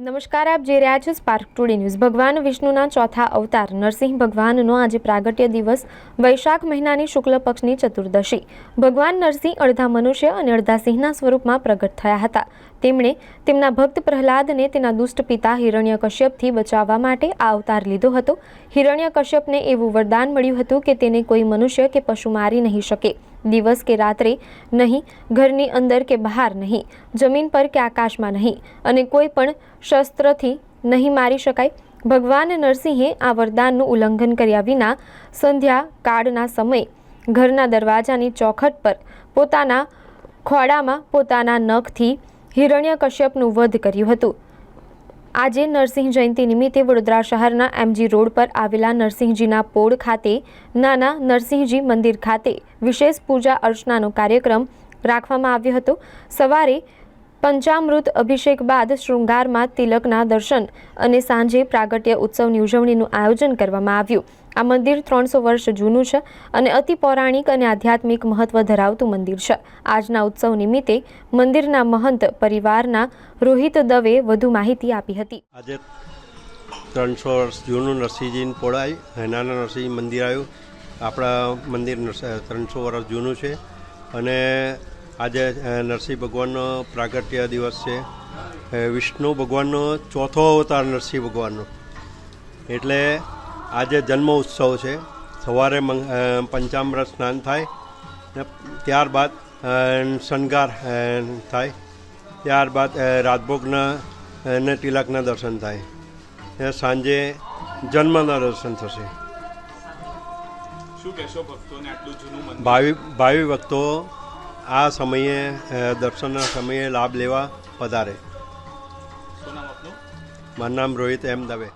નમસ્કાર, આપ જે રહ્યા છો સ્પાર્ક ટુડે ન્યૂઝ ભગવાન વિષ્ણુના ચોથા અવતાર, નરસિંહ ભગવાનનો આજે પ્રાગટ્ય દિવસ, વૈશાખ મહિનાની શુક્લ પક્ષની ચતુર્દશી. ભગવાન નરસિંહ અડધા મનુષ્ય અને અડધા સિંહના સ્વરૂપમાં પ્રગટ થયા હતા. તેમણે તેમના ભક્ત પ્રહલાદને તેના દુષ્ટ પિતા હિરણ્યકશ્યપથી બચાવવા માટે આ અવતાર લીધો હતો. હિરણ્યકશ્યપને એવું વરદાન મળ્યું હતું કે તેને કોઈ મનુષ્ય કે પશુ મારી નહીં શકે. દિવસ કે રાત્રે નહીં, ઘરની અંદર કે બહાર નહીં, જમીન પર કે આકાશમાં નહીં અને કોઈ પણ શસ્ત્રથી નહીં મારી શકાય. ભગવાન નરસિંહે આ વરદાનનું ઉલ્લંઘન કર્યા વિના સંધ્યા કાળના સમયે ઘરના દરવાજાની ચોખટ પર પોતાના ખોડામાં પોતાના નખથી હિરણ્યકશ્યપનું વધ કર્યું હતું. આજે નરસિંહ જયંતિ નિમિત્તે વડોદરા શહેરના એમજી રોડ પર આવેલા નરસિંહજીના પોળ ખાતે, નાના નરસિંહજી મંદિર ખાતે વિશેષ પૂજા અર્ચનાનો કાર્યક્રમ રાખવામાં આવ્યો હતો. સવારે પંચામૃત અભિષેક બાદ શૃંગારમાં તિલકના દર્શન અને સાંજે પ્રાગટ્ય ઉત્સવની ઉજવણીનું આયોજન કરવામાં આવ્યું. આ મંદિર ત્રણસો વર્ષ જૂનું છે અને અતિ પૌરાણિક અને આધ્યાત્મિક મહત્વ ધરાવતું મંદિર છે. આજના ઉત્સવ નિમિત્તે મંદિરના મહંત પરિવારના રોહિત દવે વધુ માહિતી આપી હતી. આજે ત્રણસો વર્ષ જૂનું નરસિંહજી પોળાઈ હેનાના નરસિંહ મંદિર આવ્યું. આપણા મંદિર ત્રણસો વર્ષ જૂનું છે અને આજે નરસિંહ ભગવાનનો પ્રાગટ્ય દિવસ છે. વિષ્ણુ ભગવાનનો ચોથો અવતાર નરસિંહ ભગવાનનો. એટલે આજે જન્મ ઉત્સવ છે. સવારે પંચામૃત સ્નાન થાય ને ત્યારબાદ શણગાર થાય ત્યારબાદ રાજભોગના અને તિલકના દર્શન થાય ને સાંજે જન્મના દર્શન થશે. ભાવિ ભાવિ ભક્તો આ સમયે દર્શનના સમયે લાભ લેવા વધારે મારું નામ રોહિત એમ દવે.